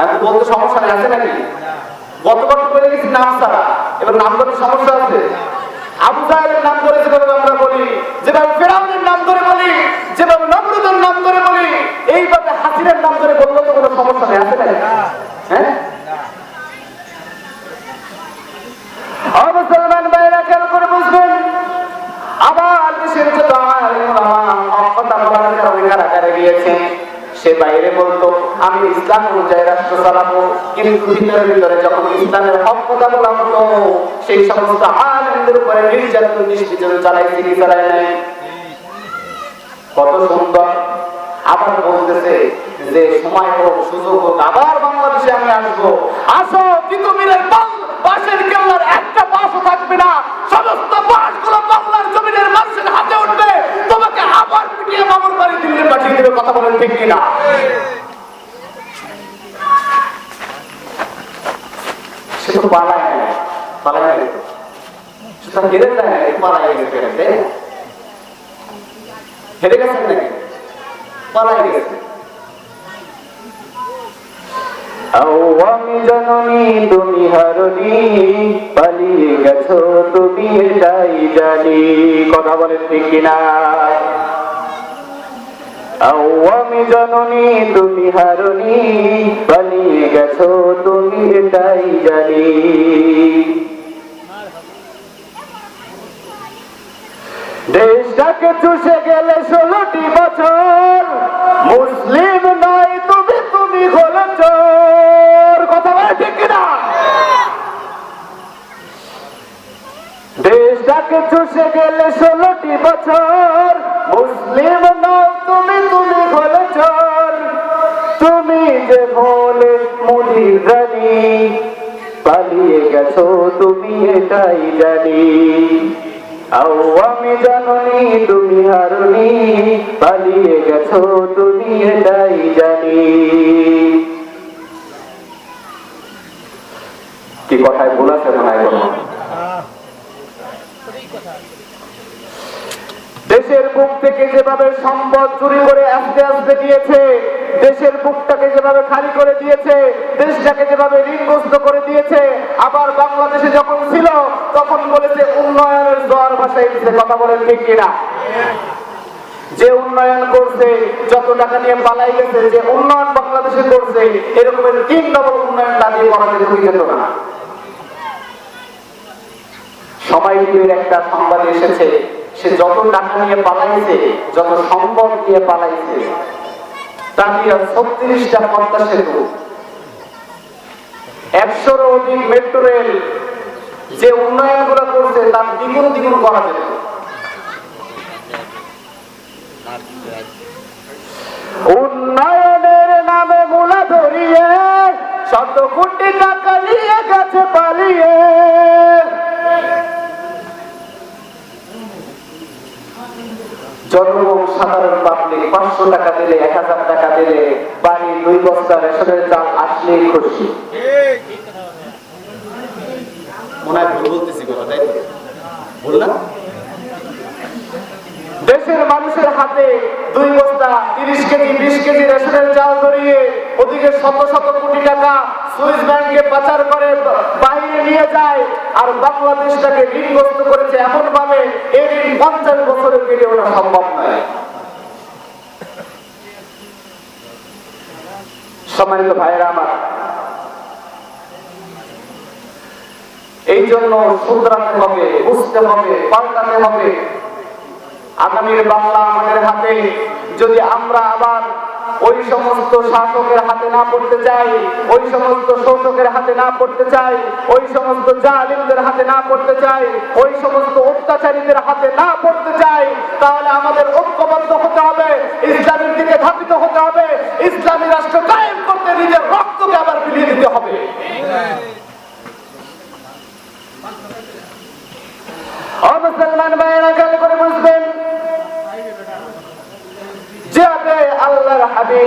এখন বলতে সমস্যা নেই, আছে নাকি? গতবার বলে গেছি নাম ছাড়া, এবার নাম ধরে সমস্যা আছে। আবু জাহেলের নাম ধরে যেভাবে আমরা বলি, যেভাবে ফেরাউনের নাম ধরে বলি, যেভাবে নমরুদের নাম ধরে বলি, এইভাবে হাসিনের নাম ধরে বললে তো কোনো সমস্যা নেই, আছে নাকি? হ্যাঁ? মুসলমান করে বুঝবেন? আবার দেশের কারণে কারাগারে গিয়েছেন সে বাইরে বলতো আমি ইসলাম অনুযায়ী রাষ্ট্র চালাবো। কিন্তু ভিতরে ভিতরে যখন ইসলামের হক কথা বলা হতো, সেই সমস্ত আলেমদের উপরে নির্যাতন নিষ্পিজন চালাইছে কি চালায় নাই। কত সুন্দর। আবার বলতেছে যে, সময় হোক, সুযোগ হোক, আবার বাংলাদেশে আমি আসব। আসো, তিতুমিরের বাল, বাঁশের কেল্লার একটা বাঁশও থাকবে না। সমস্ত বাঁশগুলো বাংলার জমিনের মানুষের হাতে উঠবে। তোমাকে আবার পিটিয়ে মামুর বাড়ি দিল্লি পাঠিয়ে দেবে কথা বলেন ঠিক কিনা সে তো পালায় না না? হেরে গেছেন নাকি? পালাই গেছে আমি জননী, তুমি হারনি পালিয়ে গেছো তুমি এটাই জানি। কথা বলেন ঠিক কিনা? আমি জননী, তুমি হারনি পালিয়ে গেছো তুমি এটাই জানি। দেশটাকে চুষে গেলে ষোলোটি বছর। মুসলিম নয়, তুমি তুমি হলো চোর। কথা বলে ঠিক কিনা? দেশটাকে চুষে গেলে ষোলোটি বছর। মুসলিম নয়, তুমি তুমি হলো চোর। তুমি যে বলে মুদি রানী, পালিয়ে গেছো, তুমি এটাই জানি। তুমি পালিয়ে গেছো তুমি এটাই জানি কি কথায় ভুল আছে? দেশের বুক থেকে যেভাবে সম্পদ চুরি করে আস্তে আস্তে দিয়েছে দেশের বুকটাকে যেভাবে খালি করে দিয়েছে, দেশটাকে যেভাবে ঋণগ্রস্ত করে দিয়েছে, আবার বাংলাদেশে যখন ছিল, তখন বলেছে উন্নয়নের জ্বর ভাষায় কথা বলেন ঠিক কিনা? যে উন্নয়ন করছে, যত টাকা নিয়ে পালাই গেছে, যে উন্নয়ন বাংলাদেশে করছে এরকমের তিন ডবল উন্নয়ন দাঁড়িয়ে করা যেত না। সবাই টিভির একটা সংবাদ এসেছে, সে যত টাকা নিয়ে পালাইছে, যত সম্পদ দিয়ে পালাইছে তা দিয়ে ছত্রিশটা পদ্মা সেতু একশোর অধিক মেট্রো রেল যে উন্নয়নগুলো করছে, তার দ্বিগুণ দ্বিগুণ করা যেত উন্নয়নের নামে মূলা ধরিয়ে, শত কোটি টাকা নিয়ে গেছে পালিয়ে। জনগণ সাধারণ পাবলিক পাঁচশো টাকা দিলে এক হাজার টাকা দিলে বাড়ি দুই বস্তা রেশনের চাল আসলেই খুশি। মনে হয় ভুল বলতেছি কথা তাই ভুল না? দেশের মানুষের হাতে দুই বস্তা তিরিশ কেজি বিশ কেজি রেশনের চাল ওদিকে শত শত কোটি টাকা সুইস ব্যাংকে পাচার করে বাইরে নিয়ে যায় আর বাংলাদেশটাকে ঋণগ্রস্ত করেছে এমন ভাবে এই ঋণ পঞ্চাশ বছরে কেটে ওঠা সম্ভব নয়। সম্মানিত ভাইয়েরা আমার, এই জন্য শুধরাতে হবে, বুঝতে হবে, পাল্টাতে হবে। আগামীর বাংলা আমাদের হাতে, যদি আমরা আবার ওই সমস্ত শাসকের হাতে না পড়তে চাই, ওই সমস্ত শোষকের হাতে না পড়তে চাই, ওই সমস্ত জালিমদের হাতে না পড়তে চাই, ওই সমস্ত অত্যাচারীদের হাতে না পড়তে চাই, তাহলে আমাদের ঐক্যবদ্ধ হতে হবে। ইসলামের দিকে ধাবিত হতে হবে ইসলামী রাষ্ট্র কায়েম করতে নিজের রক্তকে আবার বিলিয়ে দিতে হবে মুসলমান ভাইয়েরা খেয়াল করে বুঝবেন যাবে আল্লাহর হাবিব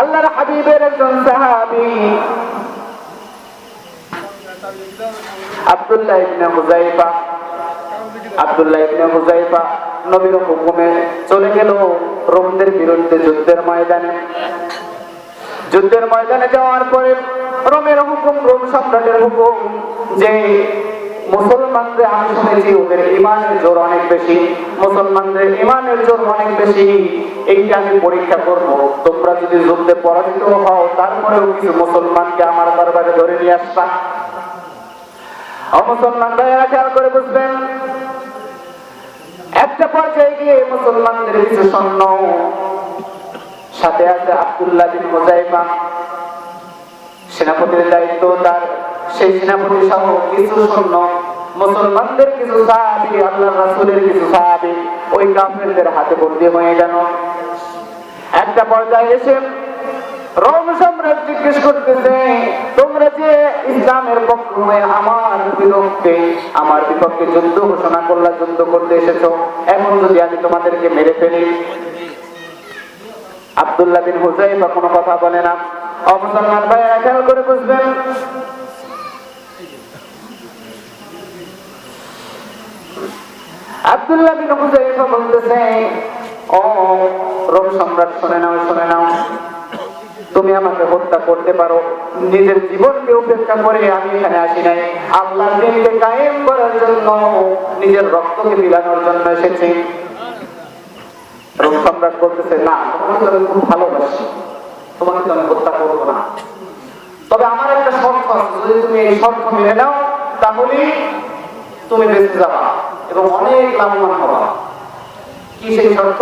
আল্লাহর হাবিবের একজন সাহাবী, আব্দুল্লাহ ইবনে হুযাইফা, আব্দুল্লাহ ইবনে হুযাইফা নবীর হুকুমে চলে গেল রোমদের বিরুদ্ধে যুদ্ধের ময়দানে। যুদ্ধের ময়দানে যাওয়ার পরে রোমের হুকুম, রোম সম্রাটের হুকুম যে মুসলমানদের আমি শুনেছি, ওদের ইমানের জোর অনেক বেশি, মুসলমানদের ইমানের জোর অনেক বেশি। এইটা আমি পরীক্ষা করব। তোমরা যদি যুদ্ধে পরাজিত হও, তারপরেও কিছু মুসলমানকে আমার দরবারে ধরে নিয়ে আসবা। অমুসলমান ভাইয়েরা খেয়াল করে বুঝবেন। একটা পর্যায়ে গিয়ে মুসলমানদের কিছু সৈন্য সাথে আছে আব্দুল্লাহ বিন মুজাইফা সেনাপতির দায়িত্ব তার। সেই সেনাপতি সহ কিছু সৈন্য, মুসলমানদের কিছু সাহাবি আল্লাহ রাসূলের কিছু সাহাবি ওই কাফেরদের হাতে হয়ে গেল। একটা পর্যায়ে এসে সম্রাট জিজ্ঞেস করতেছে, তোমরা যে ইসলামের আমার বিরুদ্ধে, আমার বিপক্ষে যুদ্ধ ঘোষণা করলা, যুদ্ধ করতে এসেছ, এখন যদি আমি তোমাদেরকে মেরে ফেলি? আব্দুল্লাহ বিন হুজাইফা কোনো কথা বলে না। অমুসলমান ভাই খেয়াল করে বুঝবেন আব্দুল্লাহ বিন হুজাইফা বলতেছে, ও রোম সম্রাট, শুনে নাও শুনে নাও। তুমি আমাকে হত্যা করতে পারো। নিজের জীবনকে উপেক্ষা করে আমি এখানে আসি নাই। আল্লাহর দিনকে কায়েম করার জন্য, নিজের রক্তকে বিলানোর জন্য এসেছি। রোম সম্রাট বলতেছে, না, তোমাকে খুব ভালোবাসি। তোমাকে আমি হত্যা করব না। তবে আমার একটা শর্ত আছে। যদি তুমি এই শর্ত মেনে নাও তাহলে তুমি বেঁচে যাবা। এবং অনেক লাভবান হওয়া। কি সেই শর্ত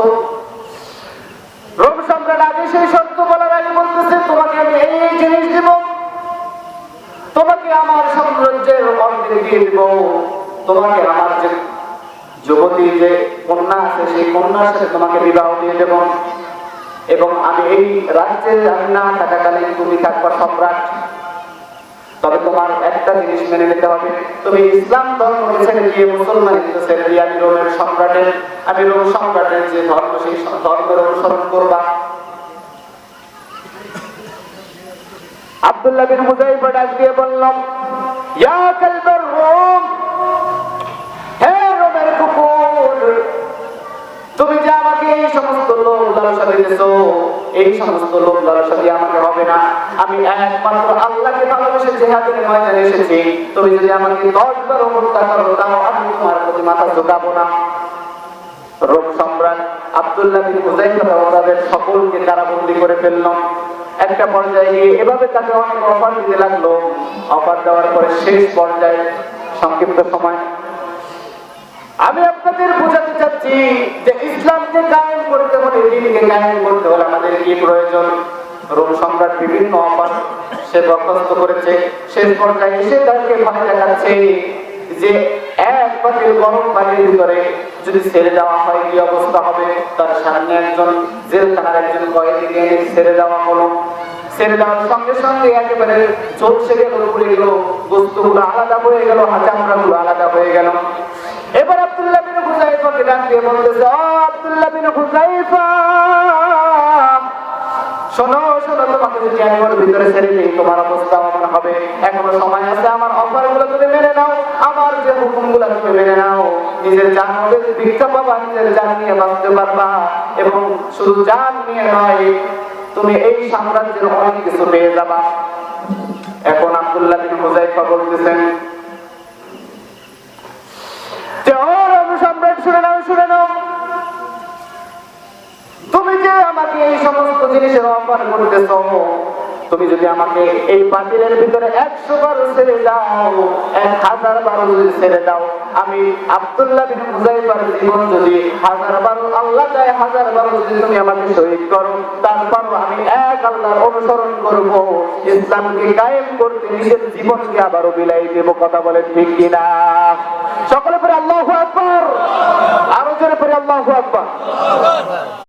রোম সম্রাট আগে সেই শর্ত বলার আগে বলতেছে, তোমাকে আমি এই জিনিস দিব, তোমাকে আমার সাম্রাজ্যের অর্ধেক দিয়ে দিব, তোমাকে আমার যে যুবতী যে কন্যা আছে, সেই কন্যার সাথে তোমাকে বিবাহ দিয়ে দেব এবং আমি এই রাজ্যের আমি না থাকাকালীন তুমি থাকবা সম্রাট। তবে তোমার একটা জিনিস মেনে নিতে হবে। তুমি ইসলাম ধর্ম ছেড়ে দিয়ে মুসলমানিত্ব ছেড়ে দিয়ে আমি রোমের সম্রাটের, আমি রোম সম্রাটের যে ধর্ম, সেই ধর্মের অনুসরণ করবা। তুমি যে আমাকে এই সমস্ত লোক লালসা দিতেছো এই সমস্ত লোক দিয়ে আমাকে হবে না, আমি একমাত্র আল্লাহকে ভালোবেসে জেহাদের ময়দানে এসেছি। তুমি যদি আমাকে দশ বার হত্যা করো, তাও আমি তোমার প্রতি মাথা ঝুঁকাবো না। রোম সম্রাট আব্দুল্লাহ বিন হুজাইফা সকলকে কারাবন্দি করে ফেলল। একটা পর্যায়ে গিয়ে এভাবে তাকে অনেক অফার দিতে লাগল। অফার দেওয়ার পরে শেষ পর্যায়ে সংক্ষিপ্ত সময়। আমি আপনাদের বোঝাতে চাচ্ছি যে ইসলামকে কায়েম করতে দিনকে কায়েম করতে আমাদের কি প্রয়োজন? রোম সম্রাট বিভিন্ন অফার সে করেছে। শেষ পর্যায়ে এসে তাকে দেখাচ্ছে যে এক বাতিল গরম পানির ভিতরে যদি ছেড়ে দেওয়া হয়, কি অবস্থা হবে? তার সামনে একজন একজন কয়েদিকে ছেড়ে দেওয়া হলো, ছেড়ে দেওয়ার সঙ্গে সঙ্গে একেবারে চলছে গেল গেল, বস্তুগুলো আলাদা হয়ে গেল হাজামরা গুলো আলাদা হয়ে গেল। এবার আব্দুল্লাহ হুজাইফাকে ডাক বলতেছে আব্দুল্লাহ বিন হুজাইফা তুমি এবং শুধু জান নিয়ে নয়, তুমি এই সাম্রাজ্যের অনেক কিছু পেয়ে যাবা। এখন আব্দুল্লাহ বলতেছেন যে ও রবি সম্রাট শুনে নাও শুনে নাও। তুমি যে আমাকে এই সমস্ত জিনিসের অফার করতেছ? তুমি যদি আমাকে এই বাতিলের ভিতরে একশো বার ছেড়ে দাও, এক হাজার বার যদি ছেড়ে দাও, আমি আব্দুল্লাহ বিন হুজাইফার জীবন যদি হাজার বার আল্লাহ চায় হাজার বার যদি তুমি আমাকে শহীদ করো, তারপরও আমি এক আল্লাহর অনুসরণ করব। ইসলামকে কায়েম করতে নিজের জীবনকে আবারও বিলাই দেব, কথা বলে ঠিক কিনা? সকলে পরে আল্লাহু আকবার। আরও জোরে পরে আল্লাহু আকবার।